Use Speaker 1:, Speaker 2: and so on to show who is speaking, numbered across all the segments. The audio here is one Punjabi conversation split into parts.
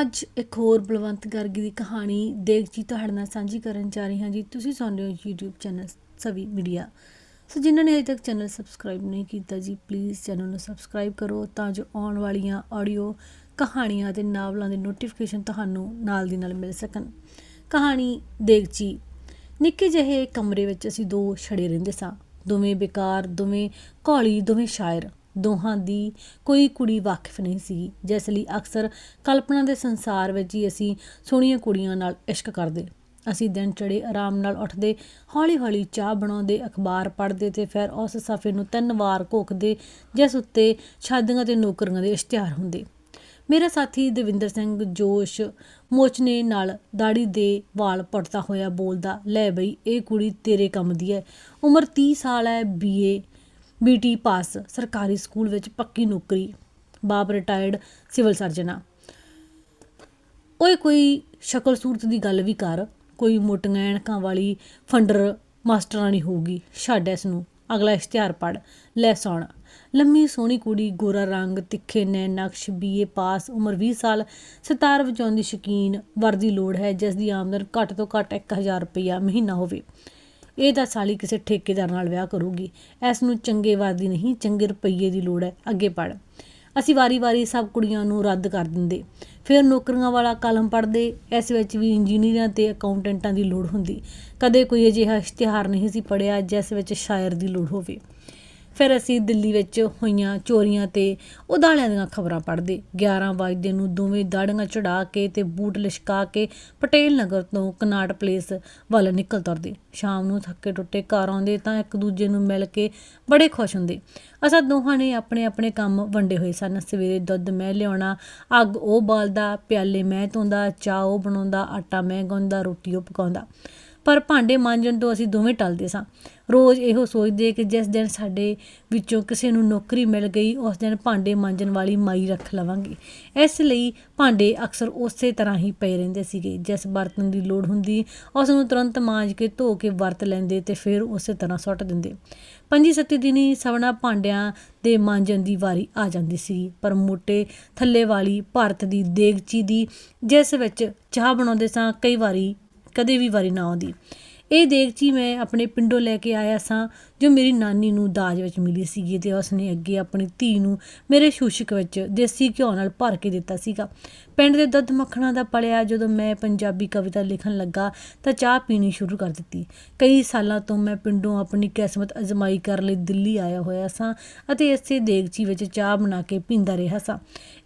Speaker 1: ਅੱਜ ਇੱਕ ਹੋਰ ਬਲਵੰਤ ਗਰਗ ਦੀ ਕਹਾਣੀ ਦੇਗਜੀ ਤੁਹਾਡੇ ਨਾਲ ਸਾਂਝੀ ਕਰਨ ਜਾ ਰਹੀ ਹਾਂ ਜੀ। ਤੁਸੀਂ ਸੁਣ ਰਹੇ ਹੋ YouTube channel Savi media. So ਜਿਨ੍ਹਾਂ ਨੇ ਅਜੇ ਤੱਕ ਚੈਨਲ ਸਬਸਕ੍ਰਾਈਬ ਨਹੀਂ ਕੀਤਾ ਜੀ ਪਲੀਜ਼ ਚੈਨਲ ਨੂੰ ਸਬਸਕ੍ਰਾਈਬ ਕਰੋ ਤਾਂ ਜੋ ਆਉਣ ਵਾਲੀਆਂ ਆਡੀਓ ਕਹਾਣੀਆਂ ਅਤੇ ਨਾਵਲਾਂ ਦੇ ਨੋਟੀਫਿਕੇਸ਼ਨ ਤੁਹਾਨੂੰ ਨਾਲ ਦੀ ਨਾਲ ਮਿਲ ਸਕਣ। ਕਹਾਣੀ ਦੇਗਜੀ ਨਿੱਕੇ ਜਿਹੇ ਕਮਰੇ ਵਿੱਚ ਅਸੀਂ ਦੋ ਛੜੇ ਰਹਿੰਦੇ ਸਾਂ। ਦੋਵੇਂ ਬੇਕਾਰ, ਦੋਵੇਂ ਘੋਲੀ ਦੋਵੇਂ ਸ਼ਾਇਰ। ਦੋਹਾਂ ਦੀ ਕੋਈ ਕੁੜੀ ਵਾਕਿਫ ਨਹੀਂ ਸੀ, ਜਿਸ ਲਈ ਅਕਸਰ ਕਲਪਨਾ ਦੇ ਸੰਸਾਰ ਵਿੱਚ ਹੀ ਅਸੀਂ ਸੋਹਣੀਆਂ ਕੁੜੀਆਂ ਨਾਲ ਇਸ਼ਕ ਕਰਦੇ। ਅਸੀਂ ਦਿਨ ਚੜੇ ਆਰਾਮ ਨਾਲ ਉੱਠਦੇ, ਹੌਲੀ-ਹੌਲੀ ਚਾਹ ਬਣਾਉਂਦੇ, ਅਖਬਾਰ ਪੜ੍ਹਦੇ ਤੇ ਫਿਰ ਉਸ ਸਫ਼ੇ ਨੂੰ ਤਿੰਨ ਵਾਰ ਘੋਕਦੇ ਜਿਸ ਉੱਤੇ ਸ਼ਾਦੀਆਂ ਤੇ ਨੌਕਰੀਆਂ ਦੇ ਇਸ਼ਤਿਹਾਰ ਹੁੰਦੇ। ਮੇਰਾ ਸਾਥੀ ਦਵਿੰਦਰ ਸਿੰਘ ਜੋਸ਼ ਮੋਚਨੇ ਨਾਲ ਦਾੜੀ ਦੇ ਵਾਲ ਪੜਤਾ ਹੋਇਆ ਬੋਲਦਾ, ਲੈ ਬਈ, ਇਹ ਕੁੜੀ ਤੇਰੇ ਕੰਮ ਦੀ ਹੈ। ਉਮਰ 30 ਸਾਲ ਹੈ ਬੀਏ ਬੀਟੀ ਪਾਸ ਸਰਕਾਰੀ ਸਕੂਲ ਵਿੱਚ ਪੱਕੀ ਨੌਕਰੀ, ਬਾਪ ਰਿਟਾਇਰਡ ਸਿਵਲ ਸਰਜਨ ਓਏ ਕੋਈ ਸ਼ਕਲ ਸੂਰਤ ਦੀ ਗੱਲ ਵੀ ਕਰ, ਕੋਈ ਮੋਟੀਆਂ ਐਣਕਾਂ ਵਾਲੀ ਫੰਡਰ ਮਾਸਟਰਾਣੀ ਹੋਊਗੀ, ਛੱਡ ਇਸ ਨੂੰ ਅਗਲਾ ਇਸ਼ਤਿਹਾਰ ਪੜ ਲੈ ਸੁਣ। ਲੰਮੀ ਸੋਹਣੀ ਕੁੜੀ, ਗੋਰਾ ਰੰਗ, ਤਿੱਖੇ ਨੈਣ ਨਕਸ਼ ਬੀਏ ਪਾਸ, ਉਮਰ 20 ਸਾਲ, ਸਿਤਾਰ ਵਜਾਉਣ ਦੀ ਸ਼ੌਕੀਨ ਵਰਦੀ ਲੋੜ ਹੈ, ਜਿਸ ਦੀ ਆਮਦਨ ਘੱਟ ਤੋਂ ਘੱਟ 1000 ਰੁਪਇਆ ਮਹੀਨਾ ਹੋਵੇ। ਇਹ ਤਾਂ ਸਾਲੀ ਕਿਸੇ ਠੇਕੇਦਾਰ ਨਾਲ ਵਿਆਹ ਕਰੂਗੀ। ਇਸ ਨੂੰ ਚੰਗੇ ਵਰਦੀ ਨਹੀਂ, ਚੰਗੇ ਰੁਪਈਏ ਦੀ ਲੋੜ ਹੈ। ਅੱਗੇ ਪੜ ਅਸੀਂ ਵਾਰੀ-ਵਾਰੀ ਸਭ ਕੁੜੀਆਂ ਨੂੰ ਰੱਦ ਕਰ ਦਿੰਦੇ। ਫਿਰ ਨੌਕਰੀਆਂ ਵਾਲਾ ਕਲਮ ਪੜ੍ਹਦੇ। ਇਸ ਵਿੱਚ ਵੀ ਇੰਜੀਨੀਅਰਾਂ ਤੇ ਅਕਾਊਂਟੈਂਟਾਂ ਦੀ ਲੋੜ ਹੁੰਦੀ। ਕਦੇ ਕੋਈ ਅਜਿਹਾ ਇਸ਼ਤਿਹਾਰ ਨਹੀਂ ਸੀ ਪੜਿਆ ਜਿਸ ਵਿੱਚ ਸ਼ਾਇਰ ਦੀ ਲੋੜ ਹੋਵੇ। ਫਿਰ ਅਸੀਂ ਦਿੱਲੀ ਵਿੱਚ ਹੋਈਆਂ ਚੋਰੀਆਂ ਤੇ ਉਦਾਲਿਆਂ ਦੀਆਂ ਖਬਰਾਂ ਪੜ੍ਹਦੇ। 11 ਵਜੇ ਨੂੰ ਦੋਵੇਂ ਦਾੜੀਆਂ ਚੜਾ ਕੇ ਤੇ ਬੂਟ ਲਿਸ਼ਕਾ ਕੇ ਪਟੇਲ ਨਗਰ ਤੋਂ ਕਨਾਟ ਪਲੇਸ ਵੱਲ ਨਿਕਲ ਤੁਰਦੇ। ਸ਼ਾਮ ਨੂੰ ਥੱਕੇ ਟੁੱਟੇ ਘਰ ਆਉਂਦੇ ਤਾਂ ਇੱਕ ਦੂਜੇ ਨੂੰ ਮਿਲ ਕੇ ਬੜੇ ਖੁਸ਼ ਹੁੰਦੇ। ਅਸਾਂ ਦੋਹਾਂ ਨੇ ਆਪਣੇ ਆਪਣੇ ਕੰਮ ਵੰਡੇ ਹੋਏ ਸਨ। ਸਵੇਰੇ ਦੁੱਧ ਮੈਂ ਲਿਆਉਣਾ, ਅੱਗ ਉਹ ਬਾਲਦਾ, ਪਿਆਲੇ ਮੈਂ ਧੋਂਦਾ, ਚਾਹ ਉਹ ਬਣਾਉਂਦਾ, ਆਟਾ ਮੈਂ ਗੁੰਨਦਾ, ਰੋਟੀ ਉਹ ਪਕਾਉਂਦਾ। ਪਰ ਭਾਂਡੇ ਮਾਂਜਣ ਤੋਂ ਅਸੀਂ ਦੋਵੇਂ ਟਲਦੇ ਸਾਂ। ਰੋਜ਼ ਇਹੋ ਸੋਚਦੇ ਕਿ ਜਿਸ ਦਿਨ ਸਾਡੇ ਵਿੱਚੋਂ ਕਿਸੇ ਨੂੰ ਨੌਕਰੀ ਮਿਲ ਗਈ, ਉਸ ਦਿਨ ਭਾਂਡੇ ਮਾਂਜਣ ਵਾਲੀ ਮਾਈ ਰੱਖ ਲਵਾਂਗੇ। ਇਸ ਲਈ ਭਾਂਡੇ ਅਕਸਰ ਉਸੇ ਤਰ੍ਹਾਂ ਹੀ ਪਏ ਰਹਿੰਦੇ ਸੀਗੇ। ਜਿਸ ਬਰਤਨ ਦੀ ਲੋੜ ਹੁੰਦੀ, ਉਸ ਨੂੰ ਤੁਰੰਤ ਮਾਂਜ ਕੇ ਧੋ ਕੇ ਵਰਤ ਲੈਂਦੇ ਤੇ ਫਿਰ ਉਸੇ ਤਰ੍ਹਾਂ ਸੁੱਟ ਦਿੰਦੇ। ਪੰਜੀ ਸੱਤੀ ਦਿਨੀ ਸਵਣਾ ਭਾਂਡਿਆਂ ਦੇ ਮਾਂਜਣ ਦੀ ਵਾਰੀ ਆ ਜਾਂਦੀ ਸੀ, ਪਰ ਮੋਟੇ ਥੱਲੇ ਵਾਲੀ ਭਾਰਤ ਦੀ ਦੇਗਚੀ ਦੀ ਜਿਸ ਵਿੱਚ ਚਾਹ ਬਣਾਉਂਦੇ ਸਾਂ, ਕਈ ਵਾਰੀ ਕਦੇ ਵੀ ਵਾਰੀ ਨਾ ਆਉਂਦੀ। ਇਹ ਦੇਗਚੀ ਮੈਂ ਆਪਣੇ ਪਿੰਡੋਂ ਲੈ ਕੇ ਆਇਆ ਸਾਂ, ਜੋ ਮੇਰੀ ਨਾਨੀ ਨੂੰ ਦਾਜ ਵਿੱਚ ਮਿਲੀ ਸੀਗੀ ਤੇ ਉਸਨੇ ਅੱਗੇ ਆਪਣੀ ਧੀ ਨੂੰ ਮੇਰੇ ਸ਼ੂਸ਼ਕ ਵਿੱਚ ਦੇਸੀ ਘਿਓ ਨਾਲ ਭਰ ਕੇ ਦਿੱਤਾ ਸੀਗਾ। ਪਿੰਡ ਦੇ ਦੁੱਧ ਮੱਖਣਾ ਦਾ ਪਲਿਆ, ਜਦੋਂ ਮੈਂ ਪੰਜਾਬੀ ਕਵਿਤਾ ਲਿਖਣ ਲੱਗਾ ਤਾਂ ਚਾਹ ਪੀਣੀ ਸ਼ੁਰੂ ਕਰ ਦਿੱਤੀ। ਕਈ ਸਾਲਾਂ ਤੋਂ ਮੈਂ ਪਿੰਡੋਂ ਆਪਣੀ ਕਿਸਮਤ ਅਜ਼ਮਾਈ ਕਰਨ ਲਈ, ਦਿੱਲੀ ਆਇਆ ਹੋਇਆ ਸਾਂ ਅਤੇ ਇਸੇ ਦੇਗਚੀ ਵਿੱਚ ਚਾਹ ਬਣਾ ਕੇ ਪੀਂਦਾ ਰਿਹਾ ਸਾਂ।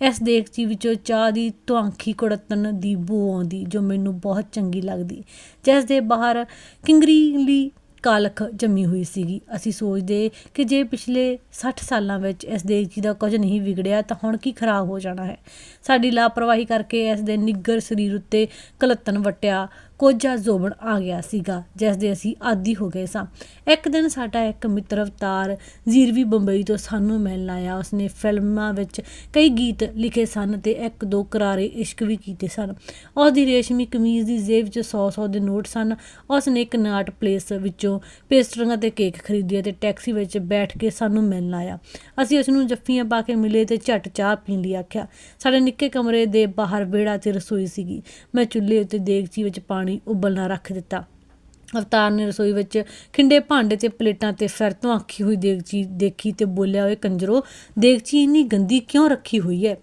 Speaker 1: ਇਸ ਦੇਗਚੀ ਵਿੱਚੋਂ ਚਾਹ ਦੀ ਤੁਆਂਖੀ ਕੁੜਤਨ ਦੀ ਬੂ ਆਉਂਦੀ, ਜੋ ਮੈਨੂੰ ਬਹੁਤ ਚੰਗੀ ਲੱਗਦੀ। ਜਿਸ ਦੇ ਬਾਹਰ ਕਿੰਗਰੀਲੀ ਕਾਲਖ ਜੰਮੀ ਹੋਈ ਸੀਗੀ। ਅਸੀਂ ਸੋਚਦੇ ਕਿ ਜੇ ਪਿਛਲੇ 60 ਸਾਲਾਂ ਵਿੱਚ ਇਸ ਦੇਗਚੀ ਦਾ ਕੁਝ ਨਹੀਂ ਵਿਗੜਿਆ ਤਾਂ ਹੁਣ ਕੀ ਖਰਾਬ ਹੋ ਜਾਣਾ ਹੈ? ਸਾਡੀ ਲਾਪਰਵਾਹੀ ਕਰਕੇ ਇਸ ਦੇ ਨਿੱਗਰ ਸਰੀਰ ਉੱਤੇ ਕਲਤਨ ਵਟਿਆ, ਕੋਝਾ ਜ਼ੋਬਣ ਆ ਗਿਆ ਸੀਗਾ, ਜਿਸ ਦੇ ਅਸੀਂ ਆਦੀ ਹੋ ਗਏ ਸਾਂ। ਇੱਕ ਦਿਨ ਸਾਡਾ ਇੱਕ ਮਿੱਤਰ ਅਵਤਾਰ ਜ਼ੀਰਵੀ ਬੰਬਈ ਤੋਂ ਸਾਨੂੰ ਮਿਲਣ ਆਇਆ। ਉਸਨੇ ਫਿਲਮਾਂ ਵਿੱਚ ਕਈ ਗੀਤ ਲਿਖੇ ਸਨ ਤੇ ਇੱਕ ਦੋ ਕਰਾਰੇ ਇਸ਼ਕ ਵੀ ਕੀਤੇ ਸਨ। ਉਸ ਦੀ ਰੇਸ਼ਮੀ ਕਮੀਜ਼ ਦੀ ਜੇਬ 'ਚ 100-100 ਦੇ ਨੋਟ ਸਨ। ਉਸ ਨੇ ਇੱਕ ਨਾਟ ਪਲੇਸ ਵਿੱਚੋਂ ਪੇਸਟਰੀਆਂ ਤੇ ਕੇਕ ਖਰੀਦਿਆ ਤੇ ਟੈਕਸੀ ਵਿੱਚ ਬੈਠ ਕੇ ਸਾਨੂੰ ਮਿਲਣ ਆਇਆ। ਅਸੀਂ ਉਸ ਨੂੰ ਜੱਫੀਆਂ ਪਾ ਕੇ ਮਿਲੇ ਤੇ ਝਟ ਚਾਹ ਪੀਣ ਲਈ ਆਖਿਆ, ਸਾਡੇ ਨਿੱਕੇ ਕਮਰੇ ਦੇ ਬਾਹਰ ਵਿਹੜਾ ਤੇ ਰਸੋਈ ਸੀਗੀ। ਮੈਂ ਚੁੱਲ੍ਹੇ ਉੱਤੇ ਦੇਗਚੀ ਵਿੱਚ ਪਾਣੀ ਉਬਲਣਾ ਰੱਖ ਦਿੱਤਾ। ਅਵਤਾਰ ਨੇ ਰਸੋਈ ਵਿੱਚ ਖਿੰਡੇ ਭਾਂਡੇ ਤੇ ਪਲੇਟਾਂ ਤੇ ਫਿਰ ਤੋਂ ਆਖੀ ਹੋਈ ਦੇਗਚੀ ਦੇਖੀ ਤੇ ਬੋਲਿਆ, ਓਏ ਕੰਜਰੋ ਦੇਗਚੀ ਇੰਨੀ ਗੰਦੀ ਕਿਉਂ ਰੱਖੀ ਹੋਈ ਹੈ?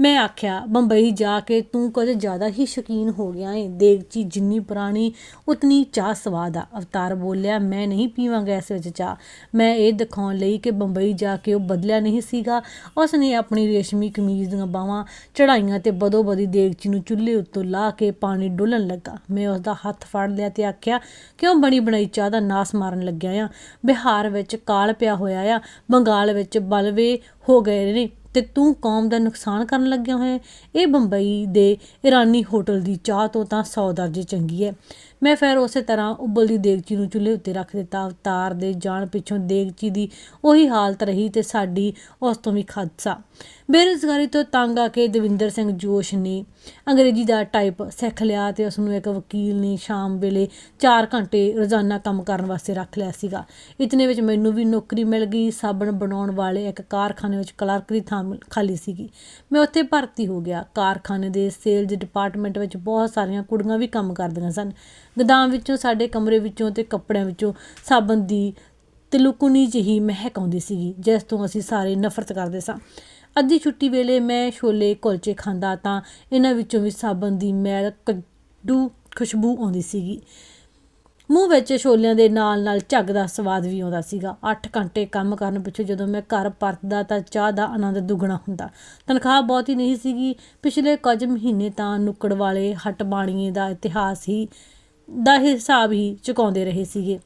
Speaker 1: ਮੈਂ ਆਖਿਆ, ਬੰਬਈ ਜਾ ਕੇ ਤੂੰ ਕੁਝ ਜ਼ਿਆਦਾ ਹੀ ਸ਼ੌਕੀਨ ਹੋ ਗਿਆ ਏ। ਦੇਗਚੀ ਜਿੰਨੀ ਪੁਰਾਣੀ, ਉਤਨੀ ਚਾਹ ਸਵਾਦ ਆ। ਅਵਤਾਰ ਬੋਲਿਆ, ਮੈਂ ਨਹੀਂ ਪੀਵਾਂਗਾ ਇਸ ਵਿੱਚ ਚਾਹ। ਮੈਂ ਇਹ ਦਿਖਾਉਣ ਲਈ ਕਿ ਬੰਬਈ ਜਾ ਕੇ ਉਹ ਬਦਲਿਆ ਨਹੀਂ ਸੀਗਾ। ਉਸ ਨੇ ਆਪਣੀ ਰੇਸ਼ਮੀ ਕਮੀਜ਼ ਦੀਆਂ ਬਾਹਾਂ ਚੜਾਈਆਂ ਤੇ ਬਦੋ ਬਦੀ ਦੇਗਚੀ ਨੂੰ ਚੁੱਲ੍ਹੇ ਉੱਤੋਂ ਲਾ ਕੇ ਪਾਣੀ ਡੋਲਣ ਲੱਗਾ। ਮੈਂ ਉਸ ਦਾ ਹੱਥ ਫੜ ਲਿਆ ਤੇ ਆਖਿਆ, ਕਿਉਂ ਬਣੀ ਬਣਾਈ ਚਾਹ ਦਾ ਨਾਸ ਮਾਰਨ ਲੱਗਿਆ ਆ? ਬਿਹਾਰ ਵਿੱਚ ਕਾਲ ਪਿਆ ਹੋਇਆ ਆ, ਬੰਗਾਲ ਵਿੱਚ ਬਲਵੇ ਹੋ ਗਏ ਨੇ। ਤੇ ਤੂੰ ਕੌਮ ਦਾ ਨੁਕਸਾਨ ਕਰਨ ਲੱਗਿਆ ਹੋਇਆ ਇਹ ਬੰਬਈ ਦੇ ਇਰਾਨੀ ਹੋਟਲ ਦੀ ਚਾਹ ਤੋਂ ਤਾਂ 100 ਦਰਜੇ ਚੰਗੀ ਹੈ। ਮੈਂ ਫਿਰ ਉਸੇ ਤਰ੍ਹਾਂ ਉਬਲਦੀ ਦੇਗਚੀ ਨੂੰ ਚੁੱਲ੍ਹੇ ਉੱਤੇ ਰੱਖ ਦਿੱਤਾ। ਅਵਤਾਰ ਦੇ ਜਾਣ ਪਿੱਛੋਂ ਦੇਗਚੀ ਦੀ ਉਹੀ ਹਾਲਤ ਰਹੀ ਤੇ ਸਾਡੀ ਉਸ ਤੋਂ ਵੀ ਖਾਦਸਾ। ਬੇਰੁਜ਼ਗਾਰੀ ਤੋਂ ਤੰਗ ਆ ਕੇ ਦਵਿੰਦਰ ਸਿੰਘ ਜੋਸ਼ ਨੇ ਅੰਗਰੇਜ਼ੀ ਦਾ ਟਾਈਪ ਸਿੱਖ ਲਿਆ ਤੇ ਉਸ ਨੂੰ ਇੱਕ ਵਕੀਲ ਨੇ ਸ਼ਾਮ ਵੇਲੇ 4 ਘੰਟੇ ਰੋਜ਼ਾਨਾ ਕੰਮ ਕਰਨ ਵਾਸਤੇ ਰੱਖ ਲਿਆ ਸੀਗਾ। ਇਤਨੇ ਵਿੱਚ ਮੈਨੂੰ ਵੀ ਨੌਕਰੀ ਮਿਲ ਗਈ, ਸਾਬਣ ਬਣਾਉਣ ਵਾਲੇ ਇੱਕ ਕਾਰਖਾਨੇ ਵਿੱਚ ਕਲਰਕ ਦੀ ਥਾਂ ਖਾਲੀ ਸੀਗੀ। ਮੈਂ ਉੱਥੇ ਭਰਤੀ ਹੋ ਗਿਆ। ਕਾਰਖਾਨੇ ਦੇ ਸੇਲਜ਼ ਡਿਪਾਰਟਮੈਂਟ ਵਿੱਚ ਬਹੁਤ ਸਾਰੀਆਂ ਕੁੜੀਆਂ ਵੀ ਕੰਮ ਕਰਦੀਆਂ ਸਨ। ਗਦਾਮ ਵਿੱਚੋਂ, ਸਾਡੇ ਕਮਰੇ ਵਿੱਚੋਂ ਤੇ ਕੱਪੜਿਆਂ ਵਿੱਚੋਂ ਸਾਬਣ ਦੀ ਤਿਲੁਕੁਨੀ ਜਿਹੀ ਮਹਿਕ ਆਉਂਦੀ ਸੀਗੀ, ਜਿਸ ਤੋਂ ਅਸੀਂ ਸਾਰੇ ਨਫ਼ਰਤ ਕਰਦੇ ਸਾਂ। ਅੱਧੀ ਛੁੱਟੀ ਵੇਲੇ ਮੈਂ ਛੋਲੇ ਕੁਲਚੇ ਖਾਂਦਾ ਤਾਂ ਇਹਨਾਂ ਵਿੱਚੋਂ ਵੀ ਸਾਬਣ ਦੀ ਮੈਲ ਕੱਡੂ ਖੁਸ਼ਬੂ ਆਉਂਦੀ ਸੀਗੀ। ਮੂੰਹ ਵਿੱਚ ਛੋਲਿਆਂ ਦੇ ਨਾਲ ਨਾਲ ਝੱਗ ਦਾ ਸਵਾਦ ਵੀ ਆਉਂਦਾ ਸੀਗਾ। 8 ਘੰਟੇ ਕੰਮ ਕਰਨ ਪਿੱਛੋਂ ਜਦੋਂ ਮੈਂ ਘਰ ਪਰਤਦਾ ਤਾਂ ਚਾਹ ਦਾ ਆਨੰਦ ਦੁੱਗਣਾ ਹੁੰਦਾ। ਤਨਖਾਹ ਬਹੁਤ ਹੀ ਨਹੀਂ ਸੀਗੀ। ਪਿਛਲੇ ਕੁਝ ਮਹੀਨੇ ਤਾਂ ਨੁੱਕੜ ਵਾਲੇ ਹੱਟ ਬਾਣੀਏ ਦਾ ਇਤਿਹਾਸ ਹੀ, ਦਾ ਹਿਸਾਬ ਹੀ ਚੁਕਾਉਂਦੇ ਰਹੇ ਸੀਗੇ।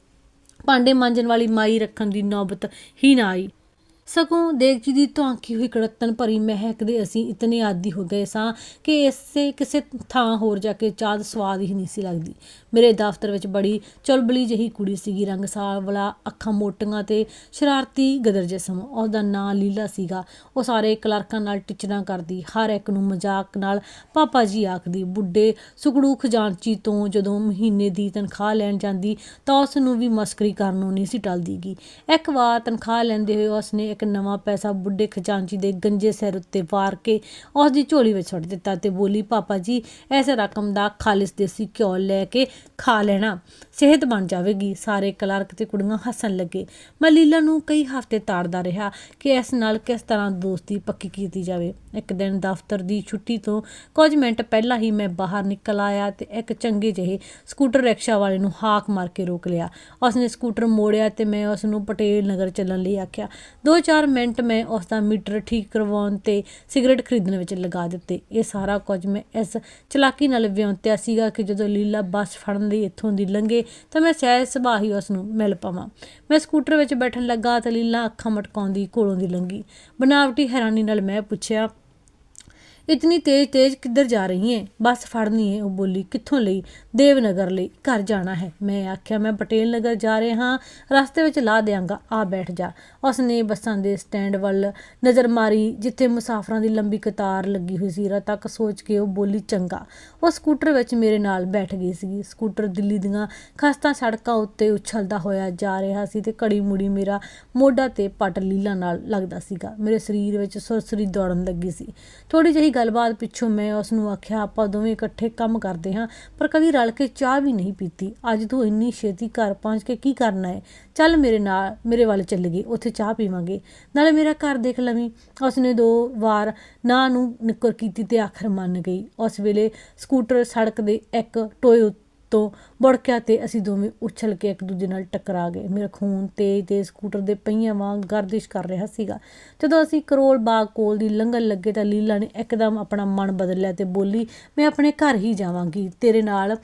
Speaker 1: ਭਾਂਡੇ ਮਾਂਜਣ ਵਾਲੀ ਮਾਈ ਰੱਖਣ ਦੀ ਨੌਬਤ ਹੀ ਨਾ ਆਈ। ਸਗੋਂ ਦੇਗਜੀ ਦੀ ਧਾਂਕੀ ਹੋਈ ਕੜਤਨ ਭਰੀ ਮਹਿਕ ਦੇ ਅਸੀਂ ਇਤਨੇ ਆਦੀ ਹੋ ਗਏ ਸਾਂ ਕਿ ਇਸੇ ਕਿਸੇ ਥਾਂ ਹੋਰ ਜਾ ਕੇ ਚਾਹ ਦਾ ਸਵਾਦ ਹੀ ਨਹੀਂ ਸੀ ਲੱਗਦੀ। ਮੇਰੇ ਦਫ਼ਤਰ ਵਿੱਚ ਬੜੀ ਚੁਲਬਲੀ ਜਿਹੀ ਕੁੜੀ ਸੀਗੀ, ਰੰਗ ਵਾਲਾ, ਅੱਖਾਂ ਮੋਟੀਆਂ ਤੇ ਸ਼ਰਾਰਤੀ ਗਦਰ ਜਿਸਮ ਉਸ ਦਾ ਨਾਂ ਲੀਲਾ ਸੀਗਾ। ਉਹ ਸਾਰੇ ਕਲਰਕਾਂ ਨਾਲ ਟਿਚਣਾ ਕਰਦੀ, ਹਰ ਇੱਕ ਨੂੰ ਮਜ਼ਾਕ ਨਾਲ ਪਾਪਾ ਜੀ ਆਖਦੀ, ਬੁੱਢੇ ਸੁਕੜੂ ਖਜ਼ਾਨਚੀ ਤੋਂ ਜਦੋਂ ਮਹੀਨੇ ਦੀ ਤਨਖਾਹ ਲੈਣ ਜਾਂਦੀ ਤਾਂ ਉਸ ਨੂੰ ਵੀ ਮਸਕਰੀ ਕਰਨੋਂ ਨਹੀਂ ਸੀ ਟਲਦੀਗੀ। ਇੱਕ ਵਾਰ ਤਨਖਾਹ ਲੈਂਦੇ ਹੋਏ ਉਸ ਨੇ ਇੱਕ ਨਵਾਂ ਪੈਸਾ ਬੁੱਢੇ ਖਜ਼ਾਨਚੀ ਦੇ ਗੰਜੇ ਸਿਰ ਉੱਤੇ ਵਾਰ ਕੇ ਉਸ ਦੀ ਝੋਲੀ ਵਿੱਚ ਸੁੱਟ ਦਿੱਤਾ ਤੇ ਬੋਲੀ, ਪਾਪਾ ਜੀ, ਇਸ ਰਕਮ ਦਾ ਖਾਲਿਸ ਦੇਸੀ ਘਿਓ ਲੈ ਕੇ ਖਾ ਲੈਣਾ। ਸਿਹਤ ਬਣ ਜਾਵੇਗੀ। ਸਾਰੇ ਕਲਰਕ ਤੇ ਕੁੜੀਆਂ ਹੱਸਣ ਲੱਗੇ। ਮੈਂ ਨੂੰ ਕਈ ਹਫ਼ਤੇ ਤਾੜਦਾ ਰਿਹਾ ਕਿ ਇਸ ਨਾਲ ਕਿਸ ਤਰ੍ਹਾਂ ਦੋਸਤੀ ਪੱਕੀ ਕੀਤੀ ਜਾਵੇ। ਇੱਕ ਦਿਨ ਦਫ਼ਤਰ ਦੀ ਛੁੱਟੀ ਤੋਂ ਕੁਝ ਮਿੰਟ ਪਹਿਲਾਂ ਹੀ ਮੈਂ ਬਾਹਰ ਨਿਕਲ ਆਇਆ ਤੇ ਇੱਕ ਚੰਗੇ ਜਿਹੇ ਸਕੂਟਰ ਰਿਕਸ਼ਾ ਵਾਲੇ ਨੂੰ ਹਾਕ ਮਾਰ ਕੇ ਰੋਕ ਲਿਆ। ਉਸਨੇ ਸਕੂਟਰ ਮੋੜਿਆ ਤੇ ਮੈਂ ਉਸ ਨੂੰ ਪਟੇਲ ਨਗਰ ਚੱਲਣ ਲਈ ਆਖਿਆ, ਦੋ 2-4 ਮਿੰਟ ਮੈਂ ਉਸ ਦਾ ਮੀਟਰ ਠੀਕ ਕਰਵਾਉਣ ਤੇ ਸਿਗਰਟ ਖਰੀਦਣ ਵਿੱਚ ਲਗਾ ਦਿੱਤੇ। ਇਹ ਸਾਰਾ ਕੁਝ ਮੈਂ ਇਸ ਚਲਾਕੀ ਨਾਲ ਵਿਉਂਤਿਆ ਸੀਗਾ ਕਿ ਜਦੋਂ ਲੀਲਾ ਬੱਸ ਫੜਨ ਲਈ ਇੱਥੋਂ ਦੀ ਲੰਘੇ ਤਾਂ ਮੈਂ ਸਹਿਜ ਸੁਭਾਅ ਹੀ ਉਸ ਨੂੰ ਮਿਲ ਪਾਵਾਂ। ਮੈਂ ਸਕੂਟਰ ਵਿੱਚ ਬੈਠਣ ਲੱਗਾ ਤਾਂ ਲੀਲਾ ਅੱਖਾਂ ਮਟਕਾਉਂਦੀ ਕੋਲੋਂ ਦੀ ਲੰਘੀ। ਬਨਾਵਟੀ ਹੈਰਾਨੀ ਨਾਲ ਮੈਂ ਪੁੱਛਿਆ ਇਤਨੀ ਤੇਜ਼ ਤੇਜ਼ ਕਿੱਧਰ ਜਾ ਰਹੀ ਹੈ ਬੱਸ ਫੜਨੀ ਹੈ ਉਹ ਬੋਲੀ, ਕਿੱਥੋਂ ਲਈ? ਦੇਵਨਗਰ ਲਈ, ਘਰ ਜਾਣਾ ਹੈ। ਮੈਂ ਆਖਿਆ, ਮੈਂ ਪਟੇਲ ਨਗਰ ਜਾ ਰਿਹਾ ਹਾਂ, ਰਸਤੇ ਵਿੱਚ ਲਾ ਦਿਆਂਗਾ, ਆ ਬੈਠ ਜਾ। ਉਸਨੇ ਬੱਸਾਂ ਦੇ ਸਟੈਂਡ ਵੱਲ ਨਜ਼ਰ ਮਾਰੀ, ਜਿੱਥੇ ਮੁਸਾਫਰਾਂ ਦੀ ਲੰਬੀ ਕਤਾਰ ਲੱਗੀ ਹੋਈ ਸੀ। ਰਾ ਤੱਕ ਸੋਚ ਕੇ ਉਹ ਬੋਲੀ, ਚੰਗਾ। ਉਹ ਸਕੂਟਰ ਵਿੱਚ ਮੇਰੇ ਨਾਲ ਬੈਠ ਗਈ ਸੀ ਸਕੂਟਰ ਦਿੱਲੀ ਦੀਆਂ ਖਸਤਾ ਸੜਕਾਂ ਉੱਤੇ ਉਛਲਦਾ ਹੋਇਆ ਜਾ ਰਿਹਾ ਸੀ ਤੇ ਘੜੀ ਮੁੜੀ ਮੇਰਾ ਮੋਢਾ ਤੇ ਪਟ ਲੀਲਾ ਨਾਲ ਲੱਗਦਾ ਸੀਗਾ। ਮੇਰੇ ਸਰੀਰ ਵਿੱਚ ਸੁਰਸਰੀ ਦੌੜਨ ਲੱਗੀ ਸੀ। ਥੋੜੀ ਜਿਹੀ ਗੱਲਬਾਤ ਪਿੱਛੋਂ ਮੈਂ ਉਸ ਨੂੰ ਆਖਿਆ, ਆਪਾਂ ਦੋਵੇਂ ਇਕੱਠੇ ਕੰਮ ਕਰਦੇ ਹਾਂ, ਪਰ ਕਦੀ ਰਲ ਕੇ ਚਾਹ ਵੀ ਨਹੀਂ ਪੀਤੀ। ਅੱਜ ਤੂੰ ਇੰਨੀ ਛੇਤੀ ਘਰ ਪਹੁੰਚ ਕੇ ਕੀ ਕਰਨਾ ਹੈ? ਚੱਲ ਮੇਰੇ ਨਾਲ, ਮੇਰੇ ਵੱਲ ਚੱਲ ਚੱਲੀਏ ਉੱਥੇ ਚਾਹ ਪੀਵਾਂਗੇ। ਨਾਲੇ ਮੇਰਾ ਘਰ ਦੇਖ ਲਵੀਂ, ਉਸਨੇ ਦੋ ਵਾਰ ਨਾ ਨੂੰ ਨਿੱਕਰ ਕੀਤੀ ਤੇ ਆਖਰ ਮੰਨ ਗਈ। ਉਸ ਵੇਲੇ ਸਕੂਟਰ ਸੜਕ ਦੇ ਇੱਕ ਟੋਏ ਤੋਂ ਬੜਕਿਆ ਤੇ ਅਸੀਂ ਦੋਵੇਂ ਉਛਲ ਕੇ ਇੱਕ ਦੂਜੇ ਨਾਲ ਟਕਰਾ ਗਏ। ਮੇਰਾ ਖੂਨ ਤੇਜ਼ ਤੇਜ਼ ਸਕੂਟਰ ਦੇ ਪਹੀਆਂ ਵਾਂਗ ਗਰਦਿਸ਼ ਕਰ ਰਿਹਾ ਸੀਗਾ। ਜਦੋਂ ਅਸੀਂ ਕਰੋਲ ਬਾਗ ਕੋਲ ਦੀ ਲੰਘਣ ਲੱਗੇ ਤਾਂ ਲੀਲਾ ਨੇ ਇੱਕਦਮ ਆਪਣਾ ਮਨ ਬਦਲ ਲਿਆ ਤੇ ਬੋਲੀ, ਮੈਂ ਆਪਣੇ ਘਰ ਹੀ ਜਾਵਾਂਗੀ। ਤੇਰੇ ਨਾਲ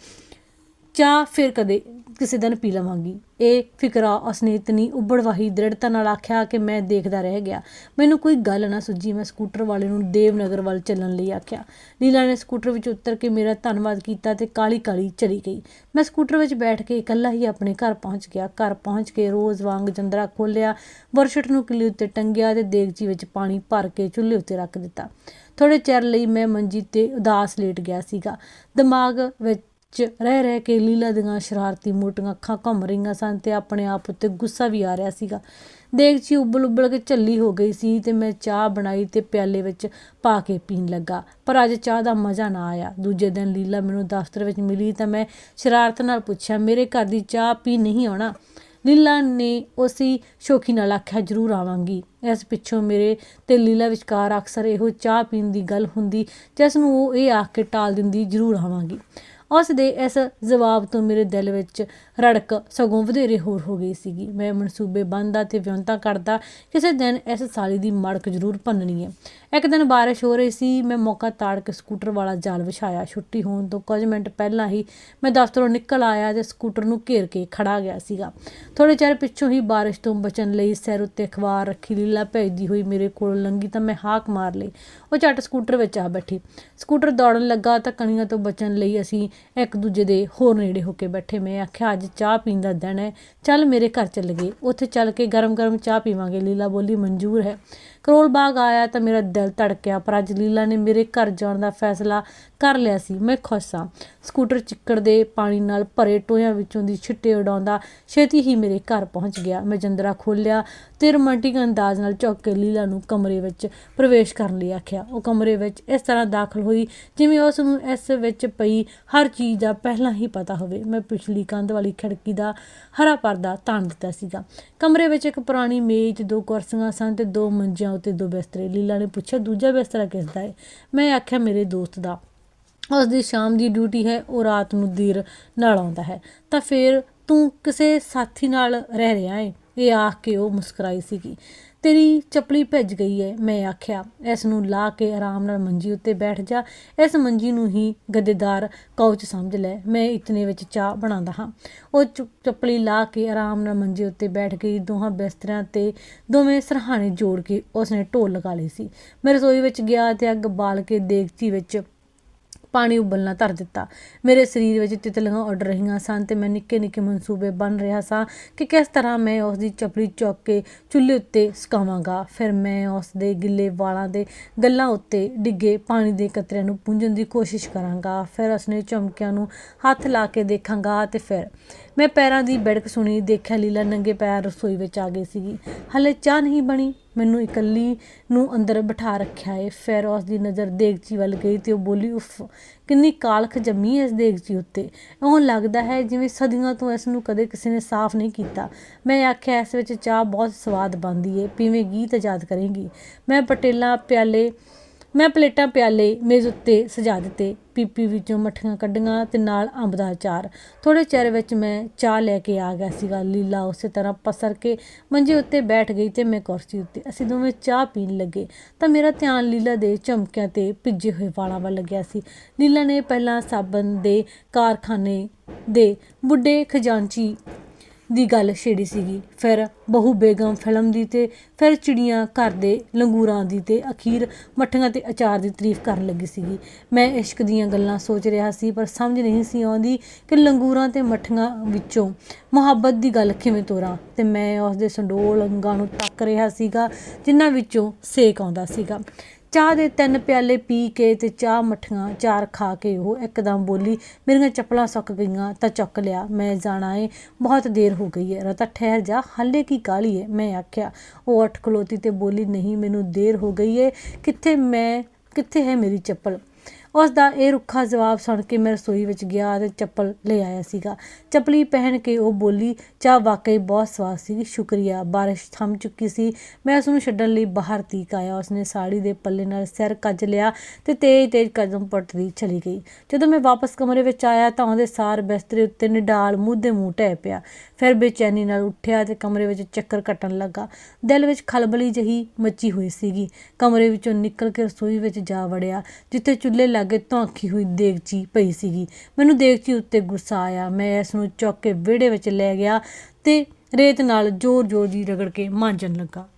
Speaker 1: ਚਾਹ ਫਿਰ ਕਦੇ ਕਿਸੇ ਦਿਨ ਪੀ ਲਵਾਂਗੀ। ਇਹ ਫਿਕਰਾ ਉਸਨੇ ਇਤਨੀ ਉਬੜਵਾਹੀ, ਦ੍ਰਿੜਤਾ ਨਾਲ ਆਖਿਆ ਕਿ ਮੈਂ ਦੇਖਦਾ ਰਹਿ ਗਿਆ। ਮੈਨੂੰ ਕੋਈ ਗੱਲ ਨਾ ਸੁੱਝੀ, ਮੈਂ ਸਕੂਟਰ ਵਾਲੇ ਨੂੰ ਦੇਵਨਗਰ ਵੱਲ ਚੱਲਣ ਲਈ ਆਖਿਆ। ਲੀਲਾ ਨੇ ਸਕੂਟਰ ਵਿੱਚ ਉਤਰ ਕੇ ਮੇਰਾ ਧੰਨਵਾਦ ਕੀਤਾ ਤੇ ਕਾਲੀ ਕਾਲੀ ਚਲੀ ਗਈ। ਮੈਂ ਸਕੂਟਰ ਵਿੱਚ ਬੈਠ ਕੇ ਇਕੱਲਾ ਹੀ ਆਪਣੇ ਘਰ ਪਹੁੰਚ ਗਿਆ। ਘਰ ਪਹੁੰਚ ਕੇ ਰੋਜ਼ ਵਾਂਗ ਜੰਦਰਾ ਖੋਲਿਆ ਬਰਸ਼ਟ ਨੂੰ ਕਿੱਲੀ ਉੱਤੇ ਟੰਗਿਆ ਤੇ ਦੇਗਚੀ ਵਿੱਚ ਪਾਣੀ ਭਰ ਕੇ ਚੁੱਲ੍ਹੇ ਉੱਤੇ ਰੱਖ ਦਿੱਤਾ। ਥੋੜੇ ਚਿਰ ਲਈ ਮੈਂ ਮੰਜੀ ਤੇ ਉਦਾਸ ਲੇਟ ਗਿਆ ਸੀਗਾ। ਦਿਮਾਗ ਵਿੱਚ ਚ ਰਹਿ ਰਹਿ ਕੇ ਲੀਲਾ ਦੀਆਂ ਸ਼ਰਾਰਤੀ ਮੋਟੀਆਂ ਅੱਖਾਂ ਘੁੰਮ ਰਹੀਆਂ ਸਨ ਤੇ ਆਪਣੇ ਆਪ ਉੱਤੇ ਗੁੱਸਾ ਵੀ ਆ ਰਿਹਾ ਸੀਗਾ। ਦੇਗਚੀ ਉਬਲ ਉਬਲ ਕੇ ਝੱਲੀ ਹੋ ਗਈ ਸੀ ਤੇ ਮੈਂ ਚਾਹ ਬਣਾਈ ਤੇ ਪਿਆਲੇ ਵਿੱਚ ਪਾ ਕੇ ਪੀਣ ਲੱਗਾ, ਪਰ ਅੱਜ ਚਾਹ ਦਾ ਮਜ਼ਾ ਨਾ ਆਇਆ। ਦੂਜੇ ਦਿਨ ਲੀਲਾ ਮੈਨੂੰ ਦਫ਼ਤਰ ਵਿੱਚ ਮਿਲੀ ਤਾਂ ਮੈਂ ਸ਼ਰਾਰਤ ਨਾਲ ਪੁੱਛਿਆ, ਮੇਰੇ ਘਰ ਦੀ ਚਾਹ ਪੀ ਨਹੀਂ ਆਉਣਾ? ਲੀਲਾ ਨੇ ਉਸੇ ਸ਼ੌਕੀ ਨਾਲ ਆਖਿਆ, ਜ਼ਰੂਰ ਆਵਾਂਗੀ। ਇਸ ਪਿੱਛੋਂ ਮੇਰੇ ਤੇ ਲੀਲਾ ਵਿਚਕਾਰ ਅਕਸਰ ਇਹੋ ਚਾਹ ਪੀਣ ਦੀ ਗੱਲ ਹੁੰਦੀ, ਜਿਸ ਨੂੰ ਉਹ ਇਹ ਆਖ ਕੇ ਟਾਲ ਦਿੰਦੀ, ਜ਼ਰੂਰ ਆਵਾਂਗੀ। ਉਸ ਦੇ ਇਸ ਜਵਾਬ ਤੋਂ ਮੇਰੇ ਦਿਲ ਵਿੱਚ ਰੜਕ ਸਗੋਂ ਵਧੇਰੇ ਹੋਰ ਹੋ ਗਈ ਸੀਗੀ। ਮੈਂ ਮਨਸੂਬੇ ਬੰਦਾ ਤੇ ਵਿਉਂਤਾ ਕਰਦਾ, ਕਿਸੇ ਦਿਨ ਇਸ ਸਾਲੀ ਦੀ ਮੜਕ ਜ਼ਰੂਰ ਭੰਨਣੀ ਹੈ। ਇੱਕ ਦਿਨ ਬਾਰਿਸ਼ ਹੋ ਰਹੀ ਸੀ, ਮੈਂ ਮੌਕਾ ਤਾੜ ਕੇ ਸਕੂਟਰ ਵਾਲਾ ਜਾਲ ਵਿਛਾਇਆ। ਛੁੱਟੀ ਹੋਣ ਤੋਂ ਕੁਝ ਮਿੰਟ ਪਹਿਲਾਂ ਹੀ ਮੈਂ ਦਫ਼ਤਰੋਂ ਨਿਕਲ ਆਇਆ ਤੇ ਸਕੂਟਰ ਨੂੰ ਘੇਰ ਕੇ ਖੜਾ ਗਿਆ ਸੀਗਾ। ਥੋੜੇ ਚਿਰ ਪਿੱਛੋਂ ਹੀ ਬਾਰਿਸ਼ ਤੋਂ ਬਚਣ ਲਈ ਸਿਰ ਉੱਤੇ ਅਖਬਾਰ ਰੱਖੀ ਲੀਲਾ ਭੇਜਦੀ ਹੋਈ ਮੇਰੇ ਕੋਲ ਲੰਗੀ ਤਾਂ ਮੈਂ ਹਾਕ ਮਾਰ ਲਈ। ਉਹ ਝੱਟ ਸਕੂਟਰ ਵਿੱਚ ਆ ਬੈਠੀ। ਸਕੂਟਰ ਦੌੜਨ ਲੱਗਾ ਤਾਂ ਕਣੀਆਂ ਤੋਂ ਬਚਣ ਲਈ ਅਸੀਂ ਇੱਕ ਦੂਜੇ ਦੇ ਹੋਰ ਨੇੜੇ ਹੋ ਕੇ ਬੈਠੇ। ਮੈਂ ਆਖਿਆ, ਅੱਜ ਚਾਹ ਪੀਣ ਦਾ ਦਿਨ ਹੈ। ਚੱਲ ਮੇਰੇ ਘਰ ਚੱਲ ਗਏ ਉੱਥੇ ਚੱਲ ਕੇ ਗਰਮ-ਗਰਮ ਚਾਹ ਪੀਵਾਂਗੇ। ਲੀਲਾ ਬੋਲੀ, ਮਨਜ਼ੂਰ ਹੈ। ਕਰੋਲ ਬਾਗ ਆਇਆ ਤਾਂ ਮੇਰਾ ਦਿਲ ਧੜਕਿਆ, ਪਰ ਅੱਜ ਲੀਲਾ ਨੇ ਮੇਰੇ ਘਰ ਜਾਣ ਦਾ ਫੈਸਲਾ ਕਰ ਲਿਆ ਸੀ। ਮੈਂ ਖੁਸ਼ ਹਾਂ ਸਕੂਟਰ ਚਿੱਕੜ ਦੇ ਪਾਣੀ ਨਾਲ ਭਰੇ ਟੋਇਆਂ ਵਿੱਚੋਂ ਦੀ ਛਿੱਟੇ ਉਡਾਉਂਦਾ ਛੇਤੀ ਹੀ ਮੇਰੇ ਘਰ ਪਹੁੰਚ ਗਿਆ। ਮੈਂ ਜੰਦਰਾ ਖੋਲ੍ਹਿਆ ਤੇ ਰੋਮਾਂਟਿਕ ਅੰਦਾਜ਼ ਨਾਲ ਝੁੱਕ ਕੇ ਲੀਲਾ ਨੂੰ ਕਮਰੇ ਵਿੱਚ ਪ੍ਰਵੇਸ਼ ਕਰਨ ਲਈ ਆਖਿਆ। ਉਹ ਕਮਰੇ ਵਿੱਚ ਇਸ ਤਰ੍ਹਾਂ ਦਾਖਲ ਹੋਈ ਜਿਵੇਂ ਉਸ ਨੂੰ ਇਸ ਵਿੱਚ ਪਈ ਹਰ ਚੀਜ਼ ਦਾ ਪਹਿਲਾਂ ਹੀ ਪਤਾ ਹੋਵੇ। ਮੈਂ ਪਿਛਲੀ ਕੰਧ ਵਾਲੀ ਖਿੜਕੀ ਦਾ ਹਰਾ ਪਰਦਾ ਤਾਣ ਦਿੱਤਾ ਸੀਗਾ। ਕਮਰੇ ਵਿੱਚ ਇੱਕ ਪੁਰਾਣੀ ਮੇਜ਼, ਦੋ ਕੁਰਸੀਆਂ ਸਨ ਤੇ ਦੋ ਮੰਜਿਆਂ ਉੱਤੇ ਦੋ ਬਿਸਤਰੇ ਲੀਲਾ ਨੇ ਪੁੱਛਿਆ, ਦੂਜਾ ਬਿਸਤਰਾ ਕਿਸ ਦਾ ਹੈ? ਮੈਂ ਆਖਿਆ, ਮੇਰੇ ਦੋਸਤ ਦਾ। ਉਸ ਦੀ ਸ਼ਾਮ ਦੀ ਡਿਊਟੀ ਹੈ, ਉਹ ਰਾਤ ਨੂੰ ਦੇਰ ਨਾਲ ਆਉਂਦਾ ਹੈ। ਤਾਂ ਫਿਰ ਤੂੰ ਕਿਸੇ ਸਾਥੀ ਨਾਲ ਰਹਿ ਰਿਹਾ ਹੈ? ਇਹ ਆਖ ਕੇ ਉਹ ਮੁਸਕਰਾਈ ਸੀਗੀ। ਤੇਰੀ ਚੱਪਲੀ ਭਿੱਜ ਗਈ ਹੈ ਮੈਂ ਆਖਿਆ। ਇਸ ਨੂੰ ਲਾ ਕੇ ਆਰਾਮ ਨਾਲ ਮੰਜੀ ਉੱਤੇ ਬੈਠ ਜਾ। ਇਸ ਮੰਜੀ ਨੂੰ ਹੀ ਗੱਦੇਦਾਰ ਕੌਚ ਸਮਝ ਲੈ, ਮੈਂ ਇਤਨੇ ਵਿੱਚ ਚਾਹ ਬਣਾਉਂਦਾ ਹਾਂ। ਉਹ ਚੁ- ਚੱਪਲੀ ਲਾ ਕੇ ਆਰਾਮ ਨਾਲ ਮੰਜੀ ਉੱਤੇ ਬੈਠ ਗਈ। ਦੋਹਾਂ ਬਿਸਤਰਿਆਂ ਤੇ ਦੋਵੇਂ ਸਰਹਾਣੇ ਜੋੜ ਕੇ ਉਸਨੇ ਢੋਲ ਲਗਾ ਲਈ ਸੀ। ਮੈਂ ਰਸੋਈ ਵਿੱਚ ਗਿਆ ਤੇ ਅੱਗ ਬਾਲ ਕੇ ਦੇਗਚੀ ਵਿੱਚ ਪਾਣੀ ਉਬਲਣਾ ਧਰ ਦਿੱਤਾ। ਮੇਰੇ ਸਰੀਰ ਵਿੱਚ ਤਿਤਲੀਆਂ ਉੱਡ ਰਹੀਆਂ ਸਨ ਤੇ ਮੈਂ ਨਿੱਕੇ ਨਿੱਕੇ ਮਨਸੂਬੇ ਬਣ ਰਿਹਾ ਸਾਂ ਕਿ ਕਿਸ ਤਰ੍ਹਾਂ ਮੈਂ ਉਸ ਦੀ ਚਪੜੀ ਚੁੱਕ ਕੇ ਚੁੱਲ੍ਹੇ ਉੱਤੇ ਸੁਕਾਵਾਂਗਾ। ਫਿਰ ਮੈਂ ਉਸ ਦੇ ਗਿੱਲੇ ਵਾਲਾਂ ਦੇ ਗੱਲਾਂ ਉੱਤੇ ਡਿੱਗੇ ਪਾਣੀ ਦੇ ਕਤਰਿਆਂ ਨੂੰ ਪੂੰਝਣ ਦੀ ਕੋਸ਼ਿਸ਼ ਕਰਾਂਗਾ। ਫਿਰ ਉਸਨੇ ਚਮਕਿਆਂ ਨੂੰ ਹੱਥ ਲਾ ਕੇ ਦੇਖਾਂਗਾ ਤੇ ਫਿਰ ਮੈਂ ਪੈਰਾਂ ਦੀ ਬੜਕ ਸੁਣੀ, ਦੇਖਿਆ ਲੀਲਾ ਨੰਗੇ ਪੈਰ ਰਸੋਈ ਵਿੱਚ ਆ ਗਈ ਸੀਗੀ। ਹਲੇ ਚਾਹ ਨਹੀਂ ਬਣੀ, ਮੈਨੂੰ ਇਕੱਲੀ ਨੂੰ ਅੰਦਰ ਬਿਠਾ ਰੱਖਿਆ ਏ। ਫਿਰ ਉਸ ਦੀ ਨਜ਼ਰ ਦੇਗਚੀ ਵੱਲ ਗਈ ਤੇ ਉਹ ਬੋਲੀ, ਉਫ, ਕਿੰਨੀ ਕਾਲਖ ਜੰਮੀ ਹੈ ਇਸ ਦੇਗਚੀ ਉੱਤੇ। ਉਹ ਲੱਗਦਾ ਹੈ ਜਿਵੇਂ ਸਦੀਆਂ ਤੋਂ ਇਸ ਨੂੰ ਕਦੇ ਕਿਸੇ ਨੇ ਸਾਫ਼ ਨਹੀਂ ਕੀਤਾ। ਮੈਂ ਆਖਿਆ, ਇਸ ਵਿੱਚ ਚਾਹ ਬਹੁਤ ਸਵਾਦ ਬਣਦੀ ਏ, ਪੀਵੇਂਗੀ ਤਾਂ ਯਾਦ ਕਰੇਂਗੀ। ਮੈਂ ਪਟੇਲਾਂ, ਪਿਆਲੇ ਮੈਂ ਪਲੇਟਾਂ ਪਿਆਲੇ, ਮੇਜ਼ ਉੱਤੇ ਸਜਾ ਦਿੱਤੇ। ਪੀਪੀ ਵਿੱਚੋਂ ਮੱਠੀਆਂ ਕੱਢੀਆਂ ਤੇ ਨਾਲ ਅੰਬ ਦਾ ਅਚਾਰ। ਥੋੜੇ ਚਿਰ ਵਿੱਚ ਮੈਂ ਚਾਹ ਲੈ ਕੇ ਆ ਗਿਆ ਸੀਗਾ। ਲੀਲਾ ਉਸੇ ਤਰ੍ਹਾਂ ਪਸਰ ਕੇ ਮੰਜੇ ਉੱਤੇ ਬੈਠ ਗਈ ਤੇ ਮੈਂ ਕੁਰਸੀ ਉੱਤੇ। ਅਸੀਂ ਦੋਵੇਂ ਚਾਹ ਪੀਣ ਲੱਗੇ ਤਾਂ ਮੇਰਾ ਧਿਆਨ ਲੀਲਾ ਦੇ ਝਮਕਿਆਂ ਤੇ ਭਿੱਜੇ ਹੋਏ ਵਾਲਾਂ ਵੱਲ ਲੱਗਿਆ ਸੀ। ਲੀਲਾ ਨੇ ਪਹਿਲਾਂ ਸਾਬਣ ਦੇ ਕਾਰਖਾਨੇ ਦੇ ਬੁੱਢੇ ਖਜ਼ਾਨਚੀ ਦੀ ਗੱਲ ਛੇੜੀ ਸੀਗੀ। ਫਿਰ ਬਹੂ ਬੇਗਮ ਫਿਲਮ ਦੀ ਤੇ ਫਿਰ ਚਿੜੀਆਂ ਘਰ ਦੇ ਲੰਗੂਰਾਂ ਦੀ ਤੇ ਅਖੀਰ ਮੱਠੀਆਂ ਤੇ ਅਚਾਰ ਦੀ ਤਾਰੀਫ ਕਰਨ ਲੱਗੀ ਸੀਗੀ। ਮੈਂ ਇਸ਼ਕ ਦੀਆਂ ਗੱਲਾਂ ਸੋਚ ਰਿਹਾ ਸੀ, ਪਰ ਸਮਝ ਨਹੀਂ ਸੀ ਆਉਂਦੀ ਕਿ ਲੰਗੂਰਾਂ ਤੇ ਮੱਠੀਆਂ ਵਿੱਚੋਂ ਮੁਹੱਬਤ ਦੀ ਗੱਲ ਕਿਵੇਂ ਤੋਰਾਂ। ਤੇ ਮੈਂ ਉਸ ਦੇ ਸੰਡੋਲ ਅੰਗਾਂ ਨੂੰ ਤੱਕ ਰਿਹਾ ਸੀਗਾ, ਜਿਨ੍ਹਾਂ ਵਿੱਚੋਂ ਸੇਕ ਆਉਂਦਾ ਸੀਗਾ। ਚਾਹ ਦੇ ਤਿੰਨ ਪਿਆਲੇ ਪੀ ਕੇ ਤੇ ਚਾਹ ਮੱਠੀਆਂ ਚਾਰ ਖਾ ਕੇ ਉਹ ਇੱਕਦਮ ਬੋਲੀ, ਮੇਰੀਆਂ ਚੱਪਲਾਂ ਸੁੱਕ ਗਈਆਂ ਤਾਂ ਚੁੱਕ ਲਿਆ, ਮੈਂ ਜਾਣਾ ਏ। ਬਹੁਤ ਦੇਰ ਹੋ ਗਈ ਹੈ ਰਤਾ ਠਹਿਰ ਜਾ, ਹੱਲੇ ਕੀ ਕਾਲੀ ਏ? ਮੈਂ ਆਖਿਆ। ਉਹ ਉੱਠ ਖਲੋਤੀ ਤੇ ਬੋਲੀ, ਨਹੀਂ, ਮੈਨੂੰ ਦੇਰ ਹੋ ਗਈ ਏ। ਕਿੱਥੇ ਮੈਂ, ਕਿੱਥੇ ਹੈ ਮੇਰੀ ਚੱਪਲ? ਉਸ ਦਾ ਇਹ ਰੁੱਖਾ ਜਵਾਬ ਸੁਣ ਕੇ ਮੈਂ ਰਸੋਈ ਵਿੱਚ ਗਿਆ ਤੇ ਚੱਪਲ ਲੈ ਆਇਆ ਸੀਗਾ। ਚੱਪਲੀ ਪਹਿਨ ਕੇ ਉਹ ਬੋਲੀ, ਚਾਹ ਵਾਕਈ ਬਹੁਤ ਸਵਾਦ ਸੀ ਸ਼ੁਕਰੀਆ, ਬਾਰਿਸ਼ ਥੰਮ ਚੁੱਕੀ ਸੀ। ਮੈਂ ਉਸ ਨੂੰ ਛੱਡਣ ਲਈ ਬਾਹਰ ਤੀਕ ਆਇਆ। ਉਸਨੇ ਸਾੜੀ ਦੇ ਪੱਲੇ ਨਾਲ ਸਿਰ ਕੱਜ ਲਿਆ ਤੇ ਤੇਜ਼-ਤੇਜ਼ ਕਦਮ ਪਟਦੀ ਚਲੀ ਗਈ। ਜਦੋਂ ਮੈਂ ਵਾਪਸ ਕਮਰੇ ਵਿੱਚ ਆਇਆ ਤਾਂ ਉਹਦੇ ਸਾਰ ਬਿਸਤਰੇ ਉੱਤੇ ਨਿਡਾਲ ਮੂੰਹ ਦੇ ਮੂੰਹ ਟਹਿ ਪਿਆ। ਫਿਰ ਬੇਚੈਨੀ ਨਾਲ ਉੱਠਿਆ ਤੇ ਕਮਰੇ ਵਿੱਚ ਚੱਕਰ ਕੱਟਣ ਲੱਗਾ। ਦਿਲ ਵਿੱਚ ਖਲਬਲੀ ਜਹੀ ਮੱਚੀ ਹੋਈ ਸੀਗੀ। ਕਮਰੇ ਵਿੱਚੋਂ ਨਿਕਲ ਕੇ ਰਸੋਈ ਵਿੱਚ ਜਾ ਵੜਿਆ, ਜਿੱਥੇ ਚੁੱਲ੍ਹੇ ਲਾਗੇ ਧੌਂਖੀ ਹੋਈ ਦੇਗਚੀ ਪਈ ਸੀਗੀ। ਮੈਨੂੰ ਦੇਗਚੀ ਉੱਤੇ ਗੁੱਸਾ ਆਇਆ। ਮੈਂ ਇਸ ਨੂੰ ਚੁੱਕ ਕੇ ਵਿਹੜੇ ਵਿੱਚ ਲੈ ਗਿਆ ਤੇ ਰੇਤ ਨਾਲ ਜ਼ੋਰ-ਜ਼ੋਰ ਦੀ ਰਗੜ ਕੇ ਮਾਂਜਣ ਲੱਗਾ।